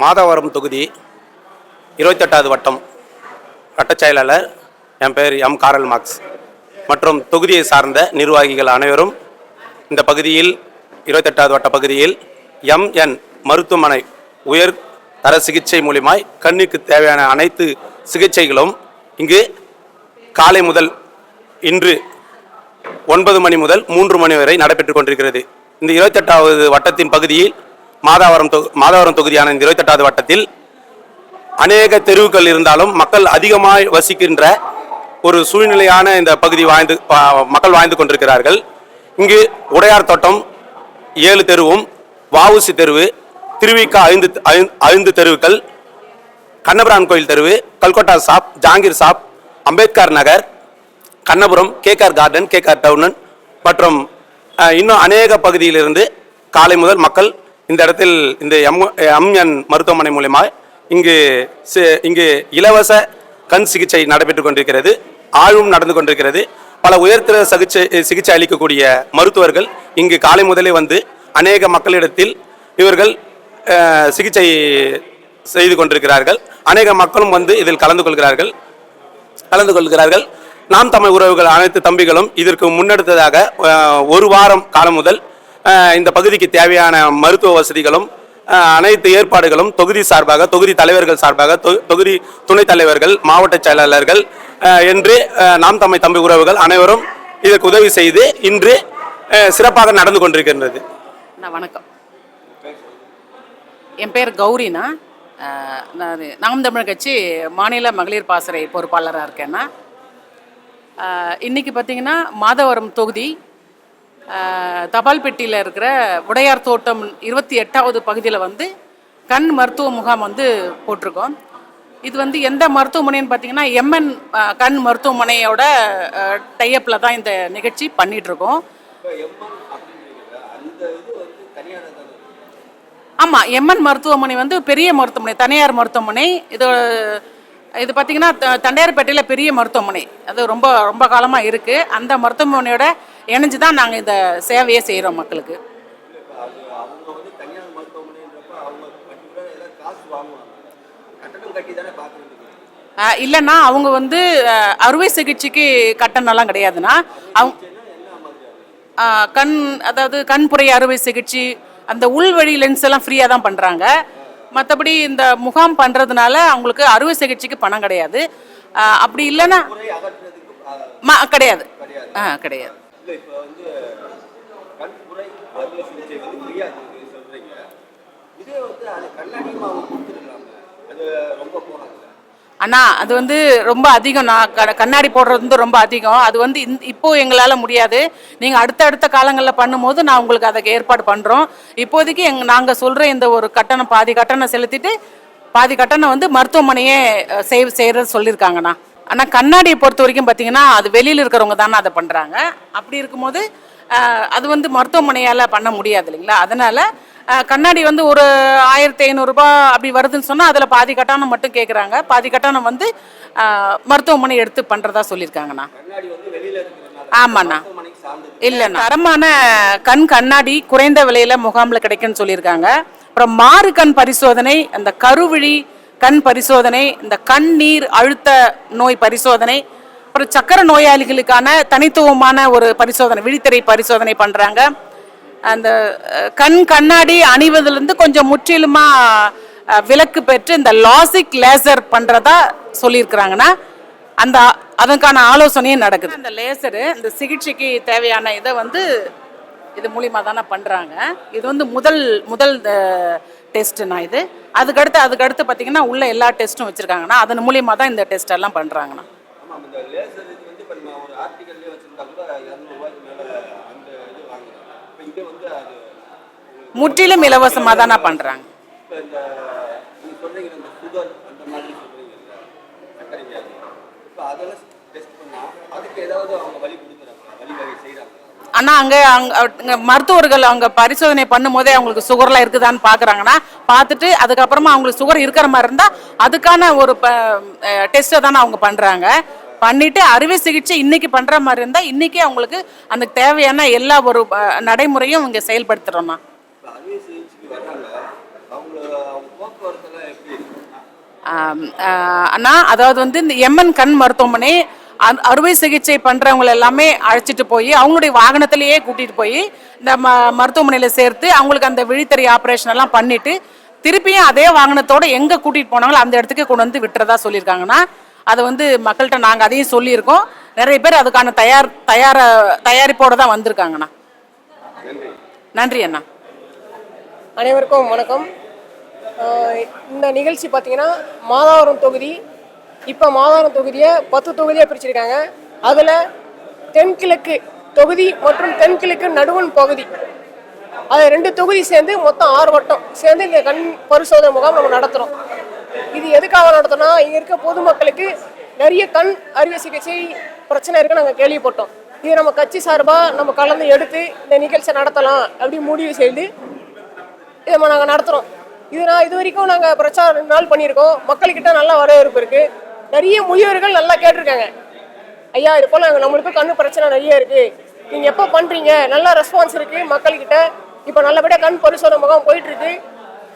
மாதவரம் தொகுதி இருபத்தெட்டாவது வட்டம். வட்டச் செயலாளர் என் பெயர் எம் காரல் மார்க்ஸ். மற்றும் தொகுதியை சார்ந்த நிர்வாகிகள் அனைவரும் இந்த பகுதியில் இருபத்தெட்டாவது வட்ட பகுதியில் எம்என் மருத்துவமனை உயர் தர சிகிச்சை மூலியமாய் கண்ணுக்கு தேவையான அனைத்து சிகிச்சைகளும் இங்கு காலை முதல் இன்று ஒன்பது மணி முதல் மூன்று மணி வரை நடைபெற்று கொண்டிருக்கிறது. இந்த இருபத்தெட்டாவது வட்டத்தின் பகுதியில் மாதாவரம் தொ மாதாவரம் தொகுதியான இந்த இருபத்தெட்டாவது வட்டத்தில் அநேக தெருவுகள் இருந்தாலும் மக்கள் அதிகமாக வசிக்கின்ற ஒரு சூழ்நிலையான இந்த பகுதி வாழ்ந்து பா- மக்கள் வாழ்ந்து கொண்டிருக்கிறார்கள். இங்கு உடையார் தோட்டம் ஏழு தெருவும் வஉசி தெருவு திருவிக்கா ஐந்து ஐந்து- ஐந்து தெருவுகள் கண்ணபுரான் கோயில் தெருவு கல்கொட்டா சாப் ஜாங்கீர் சாப் Ambedkar Nagar Kannapuram KKR garden KKR town மற்றும் இன்னும் அநேக பகுதியிலிருந்து காலை முதல் மக்கள் இந்த இடத்தில் இந்த எம் எம்என் மருத்துவமனை மூலயமா இங்கு இங்கு இலவச கண் சிகிச்சை நடைபெற்று கொண்டிருக்கிறது. ஆழ்வும் நடந்து கொண்டிருக்கிறது. பல உயர்தர சிகிச்சை சிகிச்சை அளிக்கக்கூடிய மருத்துவர்கள் இங்கு காலை முதலே வந்து அநேக மக்களிடத்தில் இவர்கள் சிகிச்சை செய்து கொண்டிருக்கிறார்கள். அநேக மக்களும் வந்து இதில் கலந்து கொள்கிறார்கள். கலந்து கொள்கிறார்கள். நாம் தமிழ் உறவுகள் அனைத்து தம்பிகளும் இதற்கு முன்னெடுத்ததாக ஒரு வாரம் காலம் முதல் இந்த பகுதிக்கு தேவையான மருத்துவ வசதிகளும் அனைத்து ஏற்பாடுகளும் தொகுதி சார்பாக தொகுதி தலைவர்கள் சார்பாக தொகுதி துணைத் தலைவர்கள் மாவட்ட செயலாளர்கள் என்று நாம் தம்மை தம்பி உறவுகள் அனைவரும் இதற்கு உதவி செய்து இன்று சிறப்பாக நடந்து கொண்டிருக்கின்றது. வணக்கம். என் பேர் கௌரினா நான் நாம் தமிழ் கட்சி மாநில மகளிர் பாசறை பொறுப்பாளராக இருக்கேன்னா இன்றைக்கி இன்னைக்கு பார்த்தீங்கன்னா மாதவரம் தொகுதி தபால் பெட்டியில் இருக்கிற உடையார் தோட்டம் இருபத்தி எட்டாவது பகுதியில் வந்து கண் மருத்துவ முகாம் வந்து போட்டிருக்கோம். இது வந்து எந்த மருத்துவமனைன்னு பார்த்தீங்கன்னா எம்என் கண் மருத்துவமனையோட டைப்பில் தான் இந்த நிகழ்ச்சி பண்ணிகிட்ருக்கோம் ஆமாம் எம்என் மருத்துவமனை வந்து பெரிய மருத்துவமனை தனியார் மருத்துவமனை. இது இது பார்த்தீங்கன்னா த- தண்டையார்பேட்டையில் பெரிய மருத்துவமனை. அது ரொம்ப ரொம்ப காலமாக இருக்குது அந்த மருத்துவமனையோட இணைஞ்சு தான் நாங்கள் இந்த சேவையை செய்கிறோம் மக்களுக்கு. இல்லைன்னா அவங்க வந்து அறுவை சிகிச்சைக்கு கட்டணம்லாம் கிடையாதுண்ணா அவங்க கண் அதாவது கண்புரை அறுவை சிகிச்சை அந்த உள்வழி லென்ஸ் எல்லாம் ஃப்ரீயாக தான் பண்ணுறாங்க மற்றபடி இந்த முகாம் பண்ணுறதுனால அவங்களுக்கு அறுவை சிகிச்சைக்கு பணம் கிடையாது. அப்படி இல்லைன்னா கிடையாது. ஆ கிடையாது. அண்ணா அது வந்து ரொம்ப அதிகம். நான் க- கண்ணாடி போடுறது வந்து ரொம்ப அதிகம். அது வந்து இந் இப்போ எங்களால் முடியாது. நீங்கள் அடுத்த அடுத்த காலங்களில் பண்ணும்போது நான் உங்களுக்கு அதுக்கு ஏற்பாடு பண்ணுறோம் இப்போதைக்கு எங் நாங்கள் சொல்கிற இந்த ஒரு கட்டணம் பாதி கட்டணம் செலுத்திட்டு பாதி கட்டணம் வந்து மருத்துவமனையே செய் செய்கிறது சொல்லியிருக்காங்கண்ணா. ஆனால் கண்ணாடியை பொறுத்த வரைக்கும் பார்த்தீங்கன்னா அது வெளியில் இருக்கிறவங்க தானே அதை பண்ணுறாங்க அப்படி இருக்கும்போது அது வந்து மருத்துவமனையால் பண்ண முடியாது இல்லைங்களா? அதனால் கண்ணாடி வந்து ஒரு ஆயிரத்தி ஐநூறுரூபா அப்படி வருதுன்னு சொன்னால் அதில் பாதி கட்டணம் மட்டும் கேட்குறாங்க பாதி கட்டணம் வந்து மருத்துவமனை எடுத்து பண்ணுறதா சொல்லியிருக்காங்கண்ணா. ஆமாண்ணா. இல்லைண்ணா தரமான கண் கண்ணாடி குறைந்த விலையில் முகாமில் கிடைக்குன்னு சொல்லியிருக்காங்க. அப்புறம் மாறு கண் பரிசோதனை அந்த கருவிழி கண் பரிசோதனை இந்த கண் நீர் அழுத்த நோய் பரிசோதனை அப்புறம் சக்கர நோயாளிகளுக்கான தனித்துவமான ஒரு பரிசோதனை விழித்திரை பரிசோதனை பண்ணுறாங்க அந்த கண் கண்ணாடி அணிவதிலிருந்து கொஞ்சம் முற்றிலுமாக விலக்கு பெற்று இந்த லாசிக் லேசர் பண்ணுறதா சொல்லியிருக்கிறாங்கன்னா அந்த அதற்கான ஆலோசனையும் நடக்குது. அந்த லேசரு இந்த சிகிச்சைக்கு தேவையான இதை வந்து இது மூலியமாக தானே பண்ணுறாங்க இது வந்து முதல் முதல் டெஸ்ட்டுண்ணா இது. அதுக்கடுத்து அதுக்கடுத்து பார்த்தீங்கன்னா உள்ள எல்லா டெஸ்ட்டும் வச்சுருக்காங்கண்ணா. அதன் மூலியமாக தான் இந்த டெஸ்ட் எல்லாம் பண்ணுறாங்கண்ணா முற்றிலும் இலவசமாக தானே பண்ணுறாங்க ஆனா ஆனால் அங்கே அங்கே மருத்துவர்கள் அவங்க பரிசோதனை பண்ணும்போதே அவங்களுக்கு சுகர்லாம் இருக்குதான்னு பார்க்குறாங்கன்னா பார்த்துட்டு அதுக்கப்புறமா அவங்களுக்கு சுகர் இருக்கிற மாதிரி இருந்தால் அதுக்கான ஒரு டெஸ்ட்டை தானே அவங்க பண்ணுறாங்க பண்ணிட்டு அறுவை சிகிச்சை இன்னைக்கு பண்ணுற மாதிரி இருந்தால் இன்னைக்கே அவங்களுக்கு அந்த தேவையான எல்லா ஒரு நடைமுறையும் இங்கே செயல்படுத்துறோம்னா அண்ணா அதாவது வந்து இந்த எம்என் கண் மருத்துவமனை அறுவை சிகிச்சை பண்ணுறவங்களை எல்லாமே அழைச்சிட்டு போய் அவங்களுடைய வாகனத்திலேயே கூட்டிகிட்டு போய் இந்த ம மருத்துவமனையில் சேர்த்து அவங்களுக்கு அந்த விழித்தறி ஆப்ரேஷன் எல்லாம் பண்ணிட்டு திருப்பியும் அதே வாகனத்தோட எங்கே கூட்டிகிட்டு போனாங்களோ அந்த இடத்துக்கு கொண்டு வந்து விட்டுறதா சொல்லியிருக்காங்கன்னா அதை வந்து மக்கள்கிட்ட நாங்கள் அதையும் சொல்லியிருக்கோம். நிறைய பேர் அதுக்கான தயார் தயார தயாரிப்போடு தான் வந்திருக்காங்கண்ணா. நன்றி அண்ணா. அனைவருக்கும் வணக்கம். இந்த நிகழ்ச்சி பார்த்தீங்கன்னா மாதாவரம் தொகுதி இப்போ மாதாரம் தொகுதியை பத்து தொகுதியாக பிரிச்சிருக்காங்க. அதில் தென்கிழக்கு தொகுதி மற்றும் தென்கிழக்கு நடுவன் பகுதி. அது ரெண்டு தொகுதி சேர்ந்து மொத்தம் ஆறு வட்டம் சேர்ந்து இந்த கண் பரிசோதனை முகாம் நம்ம நடத்துகிறோம் இது எதுக்காக நடத்தினா இங்கே இருக்க பொதுமக்களுக்கு நிறைய கண் அறுவை சிகிச்சை பிரச்சனை இருக்குன்னு நாங்கள் கேள்விப்பட்டோம். இது நம்ம கட்சி சார்பாக நம்ம கலந்து எடுத்து இந்த நிகழ்ச்சியை நடத்தலாம் அப்படி முடிவு செய்து இதை நம்ம நாங்கள் நடத்துகிறோம் இது நான் இது வரைக்கும் நாங்கள் பிரச்சாரம் ரெண்டு நாள் பண்ணியிருக்கோம். மக்கள்கிட்ட நல்லா வரவேற்பு இருக்குது நிறைய முதியோர்கள் நல்லா கேட்டிருக்காங்க. ஐயா இது போல் நம்மளுக்கு கண்ணு பிரச்சனை நிறைய இருக்குது நீங்கள் எப்போ பண்ணுறீங்க நல்ல ரெஸ்பான்ஸ் இருக்குது மக்கள்கிட்ட. இப்போ நல்லபடியாக கண் பரிசோதனை முகாம் போயிட்டுருக்கு.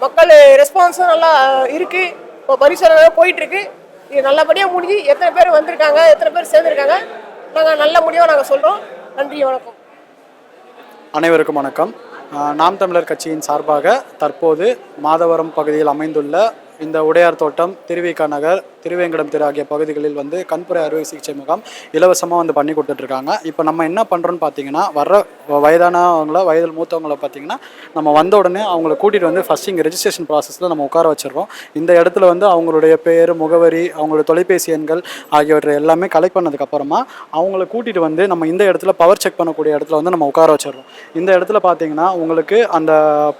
மக்கள் ரெஸ்பான்ஸும் நல்லா இருக்குது இப்போ பரிசோதனை போயிட்டுருக்கு. இது நல்லபடியாக முடிஞ்சு எத்தனை பேர் வந்திருக்காங்க எத்தனை பேர் சேர்ந்துருக்காங்க நாங்கள் நல்ல முடிவாக நாங்கள் சொல்கிறோம் நன்றி வணக்கம். அனைவருக்கும் வணக்கம். நாம் தமிழர் கட்சியின் சார்பாக தற்போது மாதவரம் பகுதியில் அமைந்துள்ள இந்த உடையார் தோட்டம் திருவிக நகர் திருவேங்கடம் திரு ஆகிய பகுதிகளில் வந்து கண்புரை அறுவை சிகிச்சை முகாம் இலவசமாக வந்து பண்ணி கொடுத்துட்ருக்காங்க. இப்போ நம்ம என்ன பண்ணுறோன்னு பார்த்தீங்கன்னா வர்ற வயதானவங்கள வயதில் மூத்தவங்கள பார்த்தீங்கன்னா நம்ம வந்த உடனே அவங்கள கூட்டிகிட்டு வந்து ஃபஸ்ட் இங்கே ரெஜிஸ்ட்ரேஷன் ப்ராசஸில் நம்ம உட்கார வச்சிடறோம். இந்த இடத்துல வந்து அவங்களுடைய பேர் முகவரி அவங்களோட தொலைபேசி எண்கள் ஆகியவற்றை எல்லாமே கலெக்ட் பண்ணதுக்கப்புறமா அவங்கள கூட்டிகிட்டு வந்து நம்ம இந்த இடத்துல பவர் செக் பண்ணக்கூடிய இடத்துல வந்து நம்ம உட்கார வச்சிடறோம். இந்த இடத்துல பார்த்தீங்கன்னா உங்களுக்கு அந்த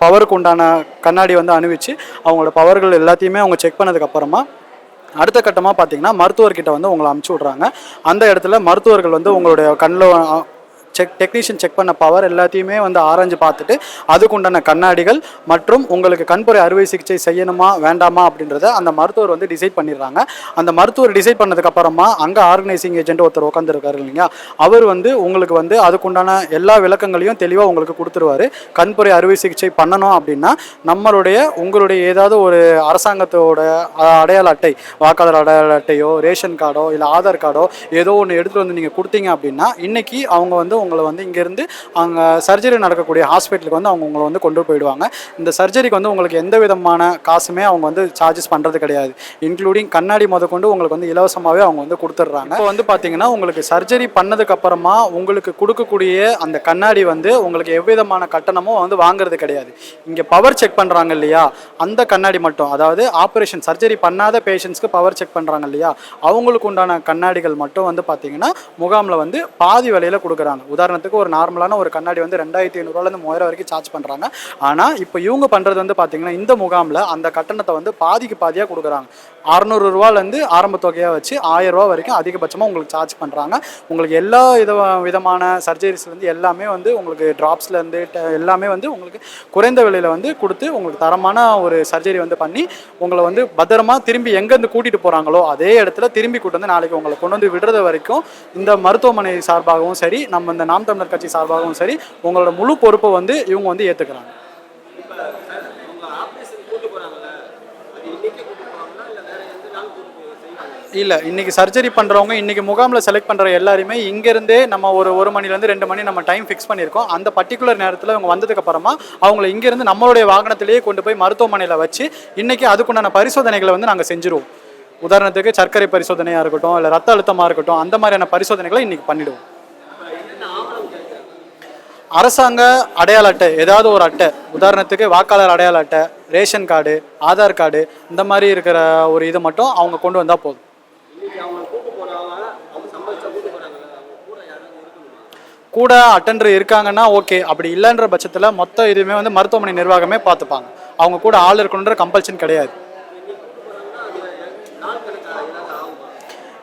பவருக்கு உண்டான கண்ணாடி வந்து அணிவிச்சு அவங்களோட பவர்கள் எல்லாத்தையுமே அவங்க செக் பண்ணதுக்கப்புறமா அடுத்த கட்டமாக பார்த்தீங்கன்னா மருத்துவர்கிட்ட வந்து உங்களை அமுச்சு விட்றாங்க. அந்த இடத்துல மருத்துவர்கள் வந்து உங்களுடைய கண்ணில் செக் டெக்னீஷியன் செக் பண்ண பவர் எல்லாத்தையுமே வந்து ஆராய்ஞ்சு பார்த்துட்டு அதுக்குண்டான கண்ணாடிகள் மற்றும் உங்களுக்கு கண்புரை அறுவை சிகிச்சை செய்யணுமா வேண்டாமா அப்படின்றத அந்த மருத்துவர் வந்து டிசைட் பண்ணிடுறாங்க. அந்த மருத்துவர் டிசைட் பண்ணதுக்கு அப்புறமா அங்கே ஆர்கனைசிங் ஏஜென்ட் ஒருத்தர் உட்காந்துருக்காரு இல்லைங்களா? அவர் வந்து உங்களுக்கு வந்து அதுக்குண்டான எல்லா விளக்கங்களையும் தெளிவாக உங்களுக்கு கொடுத்துருவாரு. கண்புரை அறுவை சிகிச்சை பண்ணணும் அப்படின்னா நம்மளுடைய உங்களுடைய ஏதாவது ஒரு அரசாங்கத்தோட அடையாள அட்டை வாக்காளர் அடையாள அட்டையோ ரேஷன் கார்டோ இல்லை ஆதார் கார்டோ ஏதோ ஒன்று எடுத்துகிட்டு வந்து நீங்கள் கொடுத்தீங்க அப்படின்னா இன்றைக்கி அவங்க வந்து உங்களை வந்து இங்கேருந்து அங்கே சர்ஜரி நடக்கக்கூடிய ஹாஸ்பிட்டலுக்கு வந்து அவங்க உங்களை வந்து கொண்டு போயிடுவாங்க. இந்த சர்ஜரிக்கு வந்து உங்களுக்கு எந்த விதமான காசுமே அவங்க வந்து சார்ஜஸ் பண்ணுறது கிடையாது. இன்க்ளூடிங் கண்ணாடி முதற்கொண்டு உங்களுக்கு வந்து இலவசமாகவே அவங்க வந்து கொடுத்துட்றாங்க. இப்போ வந்து பார்த்தீங்கன்னா உங்களுக்கு சர்ஜரி பண்ணதுக்கு அப்புறமா உங்களுக்கு கொடுக்கக்கூடிய அந்த கண்ணாடி வந்து உங்களுக்கு எவ்விதமான கட்டணமும் வந்து வாங்குறது கிடையாது. இங்கே பவர் செக் பண்ணுறாங்க இல்லையா? அந்த கண்ணாடி மட்டும். அதாவது ஆப்ரேஷன் சர்ஜரி பண்ணாத பேஷண்ட்ஸ்க்கு பவர் செக் பண்ணுறாங்க இல்லையா? அவங்களுக்கு உண்டான கண்ணாடிகள் மட்டும் வந்து பார்த்தீங்கன்னா முகாமில் வந்து பாதி விலையில் கொடுக்குறாங்க. உதாரணத்துக்கு ஒரு நார்மலான ஒரு கண்ணாடி வந்து ரெண்டாயிரத்தி ஐநூறுரூவாலேருந்து மூவாயிரம் வரைக்கும் சார்ஜ் பண்ணுறாங்க ஆனால் இப்போ இவங்க பண்ணுறது வந்து பார்த்தீங்கன்னா இந்த முகாமில் அந்த கட்டணத்தை வந்து பாதிக்கு பாதியாக கொடுக்குறாங்க. அறநூறு ரூபாலேருந்து ஆரம்ப தொகையாக வச்சு ஆயிரம் ரூபா வரைக்கும் அதிகபட்சமாக உங்களுக்கு சார்ஜ் பண்ணுறாங்க உங்களுக்கு எல்லா வித விதமான சர்ஜரிஸ்லேருந்து எல்லாமே வந்து உங்களுக்கு ட்ராப்ஸ்லேருந்து எல்லாமே வந்து உங்களுக்கு குறைந்த விலையில் வந்து கொடுத்து உங்களுக்கு தரமான ஒரு சர்ஜரி வந்து பண்ணி உங்களை வந்து பத்திரமா திரும்பி எங்கேருந்து கூட்டிகிட்டு போகிறாங்களோ அதே இடத்துல திரும்பி கூட்டு வந்து நாளைக்கு உங்களை கொண்டு வந்து விடுறது வரைக்கும் இந்த மருத்துவமனை சார்பாகவும் சரி நம்ம இந்த நாம் தமிழர் கட்சி சார்பாகவும் சரி உங்களோட முழு பொறுப்பை வந்து இவங்க வந்து ஏற்றுக்கிறாங்க இல்லை இன்னைக்கு சர்ஜரி பண்ணுறவங்க இன்னைக்கு முகாமில் செலக்ட் பண்ணுற எல்லாருமே இங்கேருந்தே நம்ம ஒரு ஒரு மணிலேருந்து ரெண்டு மணி நம்ம டைம் ஃபிக்ஸ் பண்ணியிருக்கோம். அந்த பர்டிகுலர் நேரத்தில் இவங்க வந்ததுக்கு அப்புறமா அவங்கள இங்கேருந்து நம்மளுடைய வாகனத்திலேயே கொண்டு போய் மருத்துவமனையில் வச்சு இன்னைக்கு அதுக்குண்டான பரிசோதனைகளை வந்து நாங்கள் செஞ்சுருவோம். உதாரணத்துக்கு சர்க்கரை பரிசோதனையாக இருக்கட்டும் இல்லை ரத்த அழுத்தமாக இருக்கட்டும் அந்த மாதிரியான பரிசோதனைகளை இன்னைக்கு பண்ணிடுவோம். அரசாங்க அடையாள அட்டை ஏதாவது ஒரு அட்டை உதாரணத்துக்கு வாக்காளர் அடையாள அட்டை ரேஷன் கார்டு ஆதார் கார்டு இந்த மாதிரி இருக்கிற ஒரு இது மட்டும் அவங்க கொண்டு வந்தால் போதும். கூட அட்டெண்டர் இருக்காங்கன்னா ஓகே அப்படி இல்லைன்ற பட்சத்தில் மொத்த இதுவுமே வந்து மருத்துவமனை நிர்வாகமே பார்த்துப்பாங்க. அவங்க கூட ஆள் இருக்கணுன்ற கம்பல்ஷன் கிடையாது.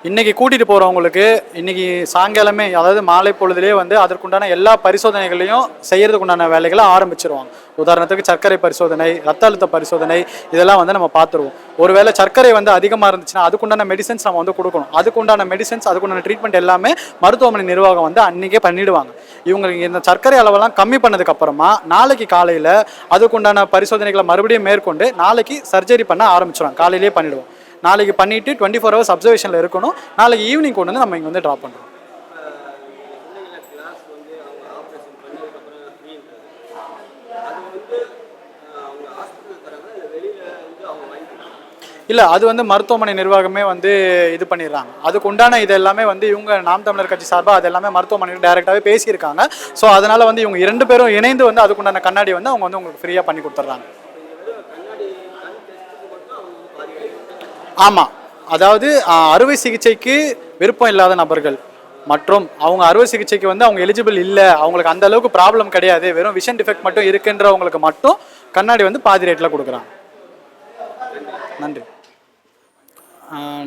இன்னைக்கு கூட்டிட்டு போறவங்களுக்கு இன்னைக்கு சாயங்காலமே அதாவது மாலை பொழுதுலேயே வந்து அதற்குண்டான எல்லா பரிசோதனைகளையும் செய்கிறதுக்குண்டான வேலைகளை ஆரம்பிச்சிருவாங்க. உதாரணத்துக்கு சர்க்கரை பரிசோதனை ரத்த அழுத்த பரிசோதனை இதெல்லாம் வந்து நம்ம பார்த்துருவோம். ஒருவேளை சர்க்கரை வந்து அதிகமாக இருந்துச்சுன்னா அதுக்குண்டான மெடிசன்ஸ் நம்ம வந்து கொடுக்கணும். அதுக்குண்டான மெடிசன்ஸ் அதுக்குண்டான ட்ரீட்மெண்ட் எல்லாமே மருத்துவமனை நிர்வாகம் வந்து அன்னைக்கே பண்ணிடுவாங்க. இவங்களுக்கு இந்த சர்க்கரை அளவெல்லாம் கம்மி பண்ணதுக்கு அப்புறமா நாளைக்கு காலையில் அதுக்குண்டான பரிசோதனைகளை மறுபடியும் மேற்கொண்டு நாளைக்கு சர்ஜரி பண்ண ஆரம்பிச்சிடுவாங்க காலையிலேயே பண்ணிடுவோம். நாளைக்கு பண்ணிவிட்டு டுவெண்ட்டி ஃபோர் ஹவர்ஸ் அப்சர்வேஷனில் இருக்கணும். நாளைக்கு ஈவினிங் கொண்டு வந்து நம்ம இங்கே வந்து ட்ராப் பண்ணுறோம் இல்லை அது வந்து மருத்துவமனை நிர்வாகமே வந்து இது பண்ணிடுறாங்க. அதுக்கு உண்டான இது எல்லாமே வந்து இவங்க நாம் தமிழர் கட்சி சார்பாக அது எல்லாமே மருத்துவமனையில் டைரெக்டாகவே பேசியிருக்காங்க. ஸோ அதனால் வந்து இவங்க இரண்டு பேரும் இணைந்து வந்து அதுக்குண்டான கண்ணாடி வந்து அவங்க வந்து உங்களுக்கு ஃப்ரீயாக பண்ணி கொடுத்துட்றாங்க. ஆமாம் அதாவது அறுவை சிகிச்சைக்கு விருப்பம் இல்லாத நபர்கள். மற்றும் அவங்க அறுவை சிகிச்சைக்கு வந்து அவங்க எலிஜிபிள் இல்லை அவங்களுக்கு அந்த அளவுக்கு ப்ராப்ளம் கிடையாது. வெறும் விஷன் டிஃபெக்ட் மட்டும் இருக்குன்றவங்களுக்கு மட்டும் கண்ணாடி வந்து பாதி ரேட்டில் கொடுக்குறாங்க. நன்றி.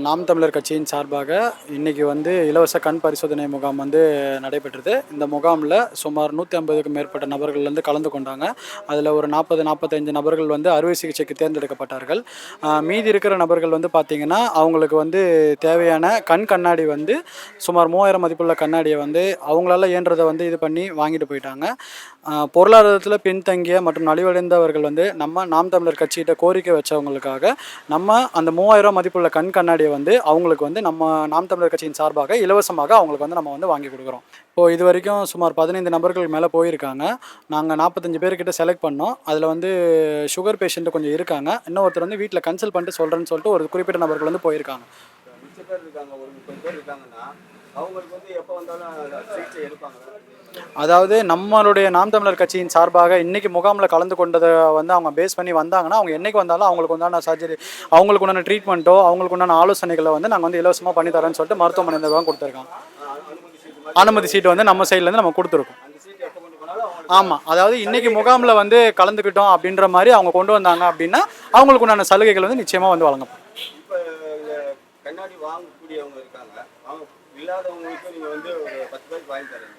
நாம் தமிழர் கட்சியின் சார்பாக இன்றைக்கி வந்து இலவச கண் பரிசோதனை முகாம் வந்து நடைபெற்றது. இந்த முகாமில் சுமார் நூற்றி ஐம்பதுக்கும் மேற்பட்ட நபர்கள் வந்து கலந்து கொண்டாங்க. அதில் ஒரு நாற்பது நாற்பத்தைந்து நபர்கள் வந்து அறுவை சிகிச்சைக்கு தேர்ந்தெடுக்கப்பட்டார்கள். மீதி இருக்கிற நபர்கள் வந்து பார்த்திங்கன்னா அவங்களுக்கு வந்து தேவையான கண் கண்ணாடி வந்து சுமார் மூவாயிரம் மதிப்புள்ள கண்ணாடியை வந்து அவங்களால இயன்றதை வந்து இது பண்ணி வாங்கிட்டு போயிட்டாங்க. பொருளாதாரத்தில் பின்தங்கிய மற்றும் நலிவடைந்தவர்கள் வந்து நம்ம நாம் தமிழர் கட்சிகிட்ட கோரிக்கை வச்சவங்களுக்காக நம்ம அந்த மூவாயிரம் மதிப்புள்ள கண் கண்ணாடியை வந்து அவங்களுக்கு வந்து நம்ம நாம் தமிழர் கட்சியின் சார்பாக இலவசமாக அவங்களுக்கு வந்து நம்ம வந்து வாங்கி கொடுக்குறோம். இப்போது இது வரைக்கும் சுமார் பதினைந்து நபர்களுக்கு மேலே போயிருக்காங்க. நாங்கள் நாற்பத்தஞ்சு பேர்கிட்ட செலக்ட் பண்ணோம். அதில் வந்து சுகர் பேஷண்ட்டு கொஞ்சம் இருக்காங்க. இன்னொருத்தர் வந்து வீட்டில் கன்சல்ட் பண்ணிட்டு சொல்கிறேன்னு சொல்லிட்டு ஒரு குறிப்பிட்ட நபர்கள் வந்து போயிருக்காங்க. இருக்காங்க ஒரு முப்பது பேர் இருக்காங்கன்னா அவங்களுக்கு வந்து எப்போ வந்தாலும் சிகிச்சை எடுப்பாங்க அதாவது நம்மளுடைய நாம் தமிழர் கட்சியின் சார்பாக இன்னைக்கு முகாமில் கலந்து கொண்டதை வந்து அவங்க பேஸ் பண்ணி வந்தாங்கன்னா அவங்க என்றைக்கு வந்தாலும் அவங்களுக்கு உண்டான சர்ஜரி அவங்களுக்கு உண்டான ட்ரீட்மெண்ட்டோ அவங்களுக்கு உண்டான ஆலோசனைகளை வந்து நாங்கள் வந்து இலவசமாக பண்ணி தரேன்னு சொல்லிட்டு மருத்துவமனை தான் கொடுத்துருக்காங்க. அனுமதி சீட்டு வந்து நம்ம சைட்லேருந்து நம்ம கொடுத்துருக்கோம். ஆமாம் அதாவது இன்னைக்கு முகாமில் வந்து கலந்துக்கிட்டோம் அப்படின்ற மாதிரி அவங்க கொண்டு வந்தாங்க அப்படின்னா அவங்களுக்கு உண்டான சலுகைகள் வந்து நிச்சயமாக வந்து வழங்கப்படும். கண்ணாடி வாங்கக்கூடியவங்க இருக்காங்க இல்லாதவங்களுக்கு நீங்கள் வந்து பத்து பேருக்கு வாங்கி தரீங்க.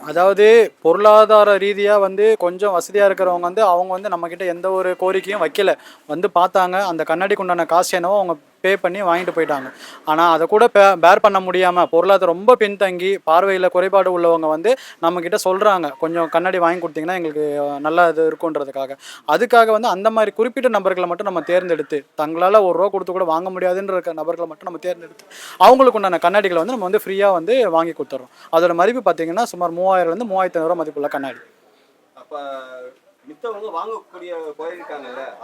அதாவது பொருளாதார ரீதியாக வந்து கொஞ்சம் வசதியாக இருக்கிறவங்க வந்து அவங்க வந்து நம்மக்கிட்ட எந்த ஒரு கோரிக்கையும் வைக்கல. வந்து பார்த்தாங்க அந்த கண்ணாடிக்கு உண்டான காசு என்னவோ அவங்க பே பண்ணி வாங்கிட்டு போயிட்டாங்க. ஆனால் அதை கூட பே பேர் பண்ண முடியாமல் பொருளாதாரம் ரொம்ப பின்தங்கி பார்வையில் குறைபாடு உள்ளவங்க வந்து நம்மக்கிட்ட சொல்கிறாங்க கொஞ்சம் கண்ணாடி வாங்கி கொடுத்தீங்கன்னா எங்களுக்கு நல்லா இது இருக்குன்றதுக்காக அதுக்காக வந்து அந்த மாதிரி குறிப்பிட்ட நபர்களை மட்டும் நம்ம தேர்ந்தெடுத்து தங்களால் ஒரு ரூபா கொடுத்து கூட வாங்க முடியாதுன்ற நபர்களை மட்டும் நம்ம தேர்ந்தெடுத்து அவங்களுக்கு உண்டான கண்ணாடிகளை வந்து நம்ம வந்து ஃப்ரீயாக வந்து வாங்கி கொடுத்துட்றோம் அதோட மதிப்பு பார்த்தீங்கன்னா சுமார் மூவாயிரம்லேருந்து மூவாயிரத்தி ஐநூறுரூவா மதிப்புள்ள கண்ணாடி. அப்போ மித்தவங்க வாங்கக்கூடிய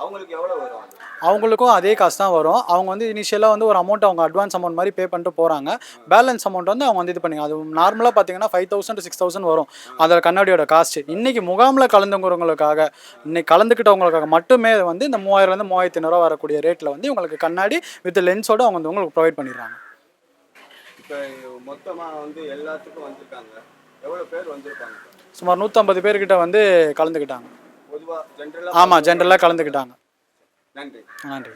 அவங்களுக்கு எவ்வளோ வரும்? அவங்களுக்கும் அதே காசு தான் வரும். அவங்க வந்து இனிஷியலாக வந்து ஒரு அமௌண்ட் அவங்க அட்வான்ஸ் அமௌண்ட் மாதிரி பே பண்ணிட்டு போகிறாங்க பேலன்ஸ் அமௌண்ட் வந்து அவங்க வந்து இது பண்ணிங்க அது நார்மலாக பார்த்தீங்கன்னா ஃபைவ் தௌசண்ட் சிக்ஸ் தௌசண்ட் வரும். அதோட கண்ணாடியோட காஸ்ட் இன்னைக்கு முகாமில் கலந்துங்கிறவங்களுக்காக இன்னைக்கு கலந்துக்கிட்டவங்களுக்காக மட்டுமே வந்து இந்த மூவாயிரம்லேருந்து மூவாயிரத்தி ஐநூறுரூவா வரக்கூடிய ரேட்டில் வந்து உங்களுக்கு கண்ணாடி வித் லென்ஸோட அவங்க வந்து உங்களுக்கு ப்ரொவைட் பண்ணிடுறாங்க. இப்போ மொத்தமாக வந்து எல்லாத்துக்கும் வந்திருக்காங்க. எவ்வளோ பேர் வந்திருப்பாங்க சுமார் நூற்றம்பது பேர்கிட்ட வந்து கலந்துக்கிட்டாங்க. ஆமாம் ஜென்ரலாக கலந்துக்கிட்டாங்க. நன்றி. நன்றி.